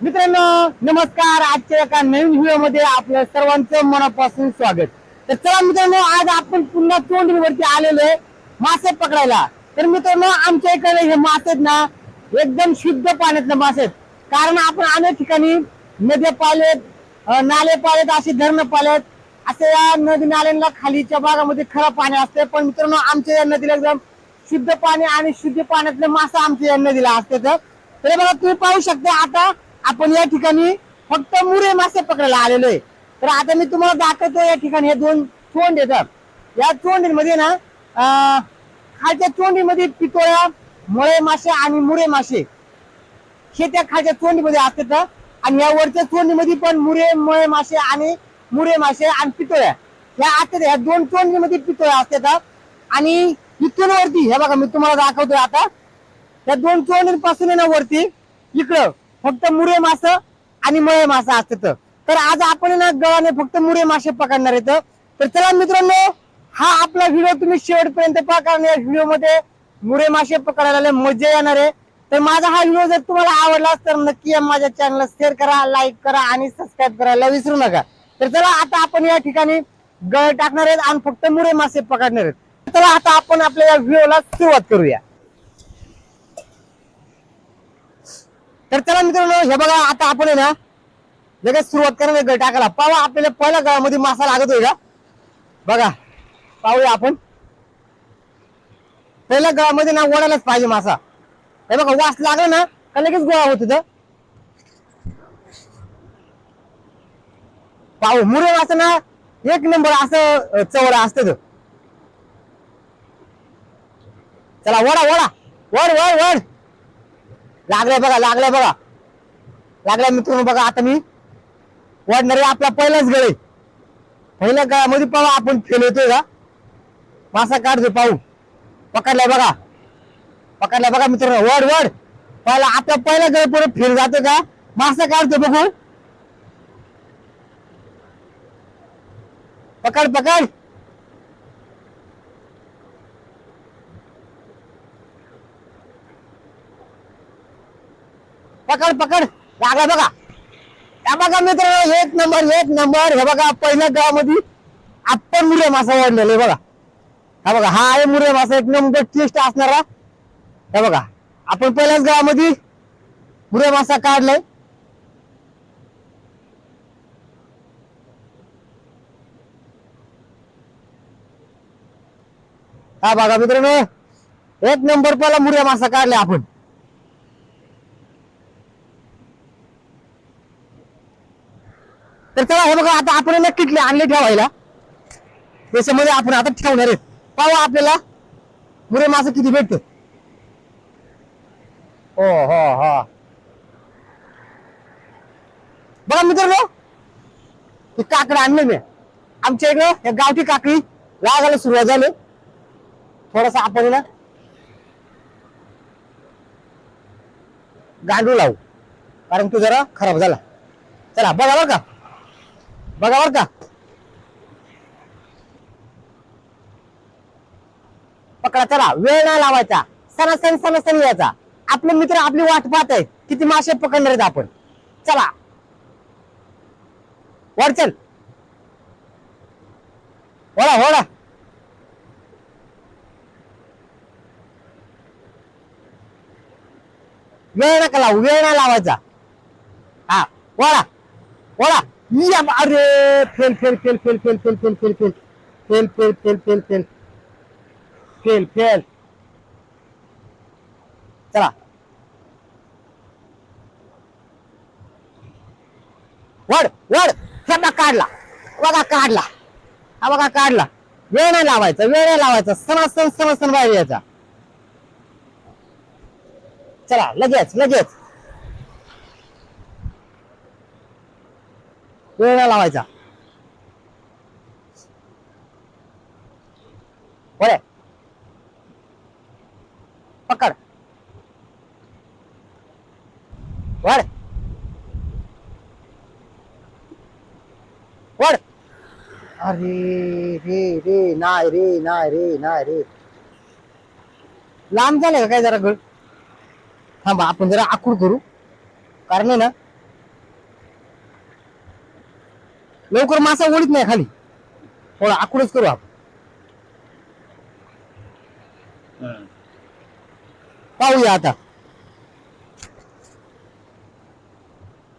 मित्रांनो नमस्कार. आजच्या एका नवीन व्हिडिओमध्ये आपल्या सर्वांचं मनापासून स्वागत. तर चला मित्रांनो आज आपण पुन्हा तोंडीवरती आलेलो आहे मासे पकडायला. तर मित्रांनो आमच्या इकडे हे मासे आहेत ना एकदम शुद्ध पाण्यातले मासे आहेत. कारण आपण अनेक ठिकाणी नद्या पालेत नाले पालेत असे धरणं पालेत असे या नदी नाल्यांना खालीच्या भागामध्ये खरं पाणी असते पण मित्रांनो आमच्या या नदीला एकदम शुद्ध पाणी आणि शुद्ध पाण्यातले मासे आमच्या या नदीला असते तर तर बघा तुम्ही पाहू शकता आता आपण या ठिकाणी फक्त मुरे मासे पकडायला आलेलो आहे. तर आता मी तुम्हाला दाखवतो या ठिकाणी हे दोन चोंड येतात. या चोंडीमध्ये ना खालच्या चोंडीमध्ये पितोळ्या मुळे मासे आणि मुरे मासे. हे त्या खालच्या चोंडीमध्ये असतात. आणि या वरच्या चोंडीमध्ये पण मुरे मुळे मासे आणि मुरे मासे आणि पितोळ्या. या असतात. या दोन चोंडीमध्ये पितोळ्या असतात. आणि इथून वरती हे बघा मी तुम्हाला दाखवतोय आता. या दोन चोंडीपासून आहे ना वरती इकडं. फक्त मुरे मास आणि मळे मासा असतात. तर आज आपण ना गव्हाने फक्त मुरे मासे पकडणार आहेत. तर चला मित्रांनो हा आपला व्हिडिओ तुम्ही शेवटपर्यंत पहा कारण या व्हिडिओमध्ये मुरे मासे पकडायला लय मजा येणार आहे. तर माझा हा व्हिडिओ जर तुम्हाला आवडला तर नक्की माझ्या चॅनलला शेअर करा लाईक करा आणि सबस्क्राईब करायला विसरू नका. तर चला आता आपण या ठिकाणी गळ टाकणार आहेत आणि फक्त मुरे मासे पकडणार आहेत. चला आता आपण आपल्या या व्हिडिओला सुरुवात करूया. तर चला मित्रांनो हे बघा आता आपण आहे ना लगेच सुरुवात करणार टाकायला. पावा आपल्याला पहिल्या गळामध्ये मासा लागत का? बघा पाहूया आपण. पहिल्या गळामध्ये ना ओढायलाच पाहिजे मासा. हे बघा वास लागला ना का लगेच गोळा होत पाहू मुरे मासा ना एक नंबर असं चवडा असत. चला वडा वडा वड वड वड लागलाय बघा लागलाय बघा. लागलाय मित्रांनो बघा आता मी. वाढणारे आपला पहिलाच गळे पहिल्या गळ्यामध्ये पाहू आपण फेल येतोय का? मासा काढतोय पाहू. पकडलाय बघा. पकडलाय बघा मित्रांनो. वड वड. पहिला आपला पहिला गळ पुढे फेल जातो का? मासा काढतोय बघू. पकड पकड. पकड पकड. लागला बघा. या बघा मित्र एक नंबर एक नंबर. हे बघा पहिल्या गावामध्ये आपण मुरे मासा वाढलेला आहे बघा. हा बघा हा आहे मुरे मासा. एक नंबर टेस्ट असणारा. हे बघा आपण पहिल्याच गावामध्ये मुरे मासा काढलाय. हा बघा मित्रांनो एक नंबर पहिला मुरे मासा काढलाय आपण. तर चला हे बघा आता आपण ना किटले आणले ठेवायला. त्याच्यामध्ये आपण आता ठेवणार आहेत पाहू आपल्याला. मुरे मासे किती भेटत? हो हो हो. बघा मित्रांनो हे काकडं आणले मी. आमच्या इकडं हे गावठी काकडी लागायला सुरुवात झाली. थोडासा आपण ना गांडूळ लावू. कारण तो जरा खराब झाला. चला बघा का. बघा बर का. पकडा चला. वेळ नाही लावायचा. सणासण सणासण यायचा. आपले मित्र आपली वाट पाहत आहे किती मासे पकडणार आहेत आपण? चला. वर चल. होडा होडा वेळ नका लावू. वेळ नाही लावायचा. हा वळा वळा अरे fail fail fail fail fail fail fail fail fail fail fail fail fail fail fail fail चला वड वड हे काढला बघा काढला हा बघा काढला वेळ नाही लावायचा वेळ नाही लावायचा सणासण सणासण बाहेर यायचा चला लगेच लगेच वेळ नाही लावायचा. होय पकड. वड वड अरे रे रे नाही रे नाही रे नाही रे. लांब झालं का काय जरा गळ थांबा आपण जरा आखूड करू. कारण ना लवकर मासा ओढीत नाही खाली. थोडं आकुडच करू आपण. पाहूया आता.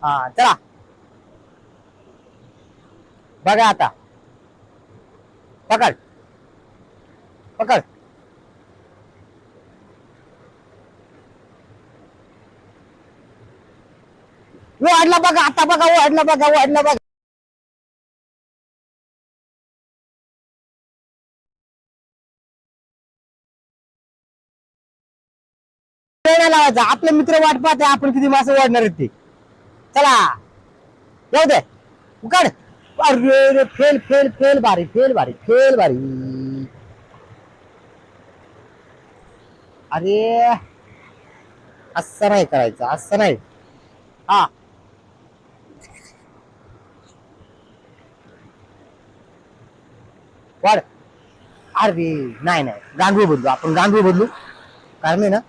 हा चला. बघा आता. पकड. पकड. वाढला बघा आता बघा वाढला बघा वाढला बघा. नाही लावायचा? आपले मित्र वाट पाहते आपण किती मासे वाढणार आहेत ते. चला. जाऊ दे. उकाड अरे रे, फेल फेल फेल भारी फेल भारी फेल भारी. अरे असं नाही करायचं असं नाही. हा. वाढ. अरे नाही नाही. गांडूळ बदलू आपण गांडूळ बदलू. कारण आहे ना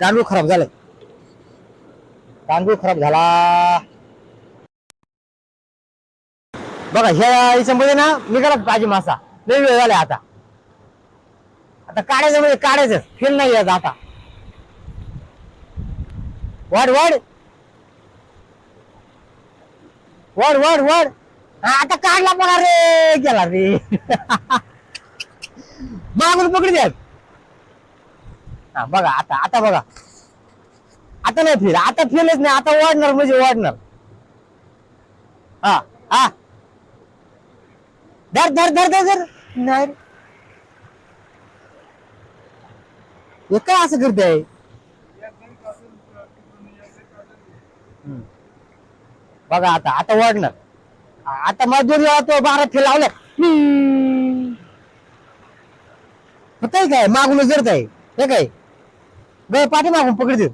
गांडूळ खराब झालाय. गांडूळ खराब झाला. बघा ह्या याच्यामध्ये ना निघालाच पाहिजे मासा. लय वेळ झाला आता. आता काढायचं म्हणजे काढायचं. फेल नाही यायचं आता. वाढ वाढ. वाढ वाढ वाढ. हा, आता काढला पण रे गेला रे. मागून पकडी द्या हा बघा आता आता बघा. आता नाही फिर आता फेलच नाही आता वाढणार म्हणजे वाढणार. हा हा. धर धर धर धर धर. नाही हे काय असं करते? बघा आता आता वाढणार. आता मग तो बारा फेल लावलाय होतंय काय? मागून जरत आहे हे काय? गे पाठी मागून पकडते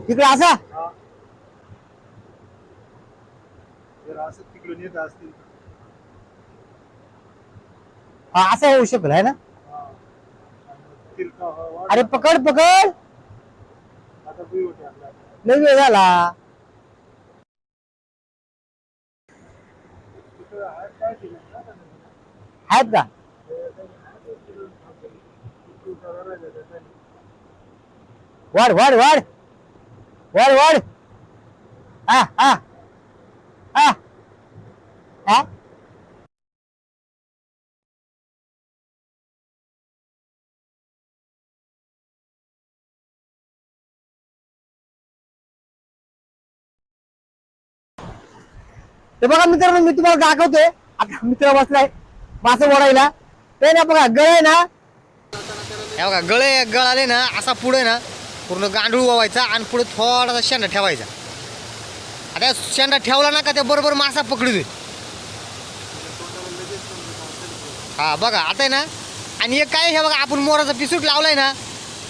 तिकडे असा. तिकडून येत असतील हा असं होऊ शकल आहे ना? अरे पकड पकड. आता वेळ झाला तिथं हात काय केलं ना त्याने? आहेत का? वाढ वाढ वाढ. वाढ वाढ. आ हा हा हा ते बघा मित्रांनो मी तुम्हाला दाखवतोय. आता मित्र बसलाय. मासे ओढायला ते ना बघा गळ आहे ना. हे बघा गळे गळ आले ना असा पुढे ना पूर्ण गांडूळ वावायचा आणि पुढे थोडासा शेंडा ठेवायचा. आता शेंडा ठेवला ना का ते बरोबर मासा पकडू दे. हा बघा आता आहे ना आणि एक काय हे बघा आपण मोराचा पिसूट लावलाय ना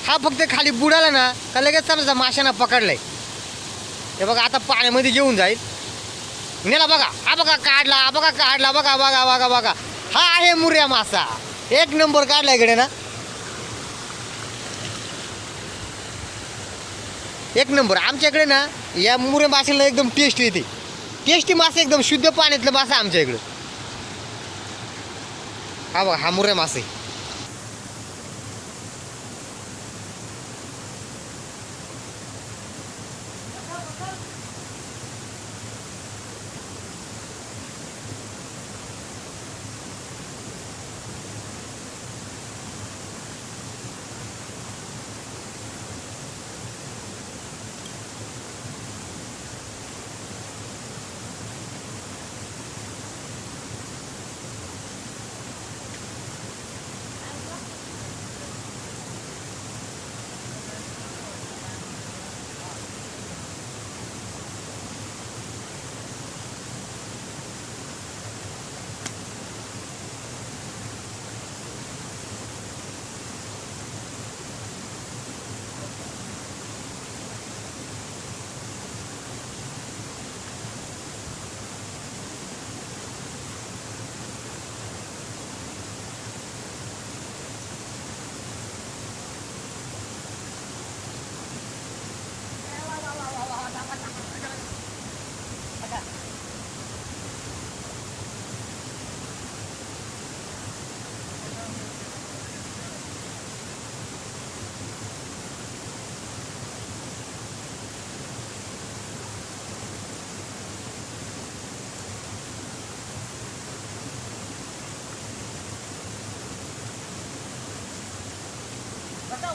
हा फक्त खाली बुडाला ना का लगेच समजा माशांना पकडलाय. हे बघा आता पाण्यामध्ये घेऊन जाईल. नेला बघा. हा बघा काढला हा बघा काढला बघा बघा बघा बघा. हा आहे मुर्या मासा. एक नंबर काढला इकडे ना. एक नंबर. आमच्याकडे ना या मुर्या माशाला एकदम टेस्ट येते. टेस्टी मासे एकदम शुद्ध पाण्यातलं मासा आमच्या इकडे. हा बघा हा मुर्या मासे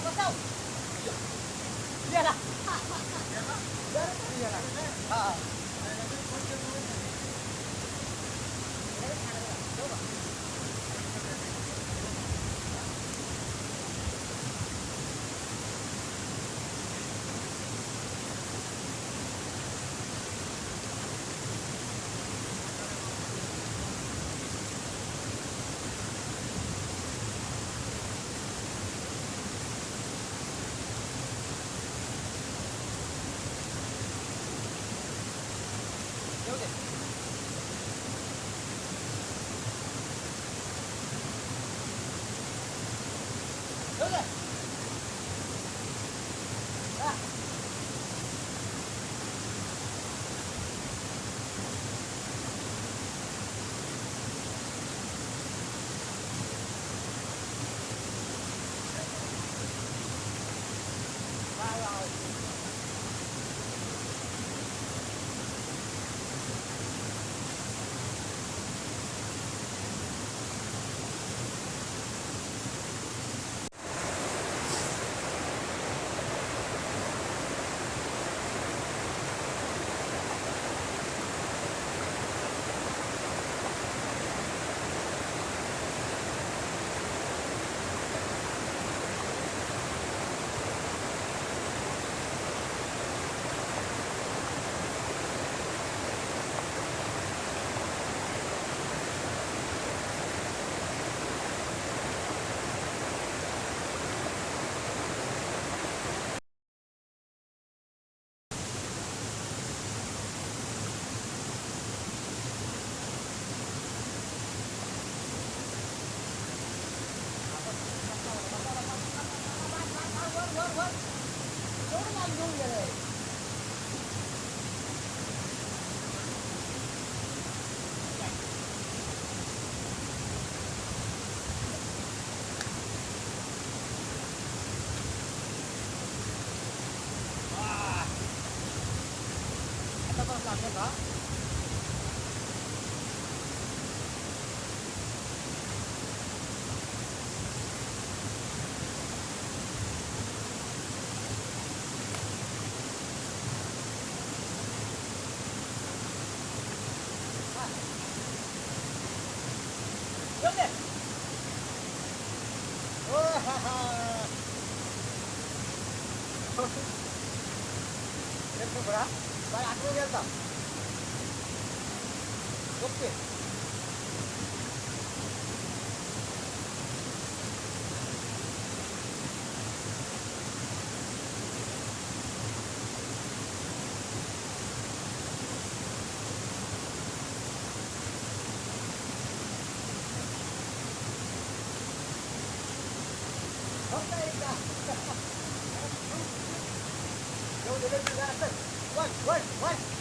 我下午回去接着 not doing it. 円そんなにか。Go to the disaster. One, one, one.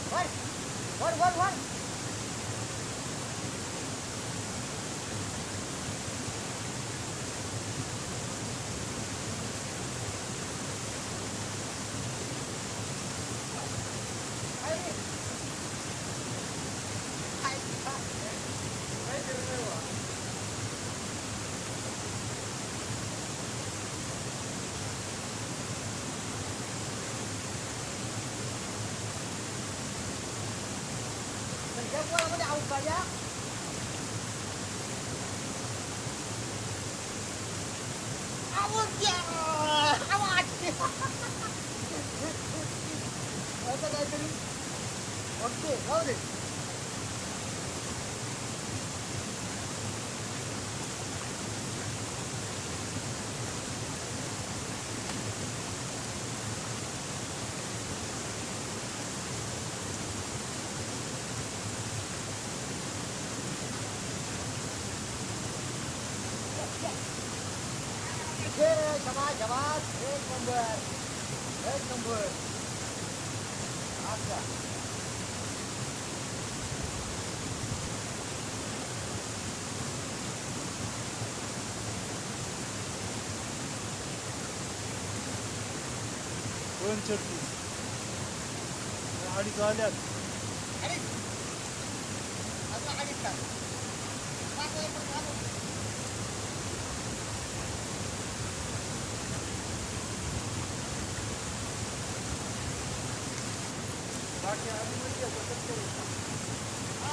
मध्ये जय समाज जवाब एक नंबर एक नंबर अच्छा दोन छत्तीस अडीच आल्यात अडीच अजून अडीच तास पाच वाजेपर्यंत आलो. बाकी आधी मध्ये असं कट करू का? हा?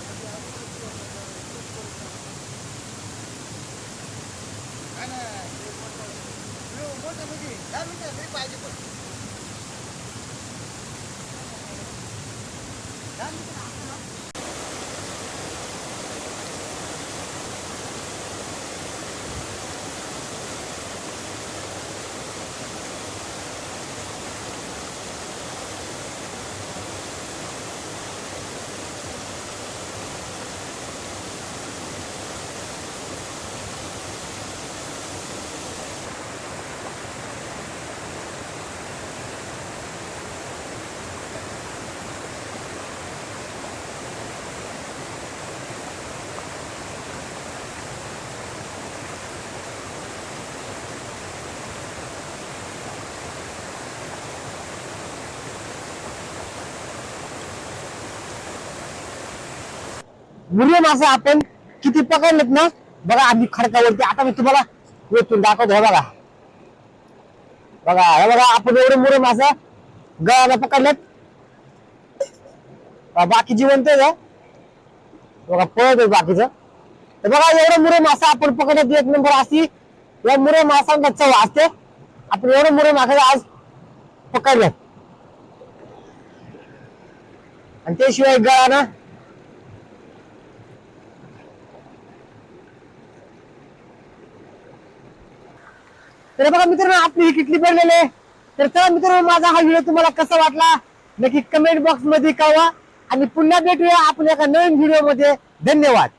बाकी आधी मध्ये असं कट करू का? काय नाही, ते मोठं- व्हिडिओ मोठं म्हणजे दहा मिनिटं तरी पाहिजे पण. दहा मिनिटं असतं ना? मुली मासे आपण किती पकडलेत ना बघा आम्ही खडकावरती आता मी तुम्हाला वेचून दाखवतो हे बघा. बघा हे बघा आपण एवढे मुरे मासे गळाला पकडलेत. बाकी जिवंत आहे बघा पळत आहे बाकीचं. तर बघा एवढे मुरे मासा आपण पकडत एक नंबर अशी या मुरे मासांना चव असते. आपण एवढे मुरे मासे आज पकडलेत. आणि त्याशिवाय गळा ना तर बघा मित्रांनो आपली ही किटली पडलेली आहे. तर चला मित्रांनो माझा हा व्हिडिओ तुम्हाला कसा वाटला नक्की कमेंट बॉक्समध्ये कळवा. आणि पुन्हा भेटूया आपण एका नवीन व्हिडिओमध्ये धन्यवाद.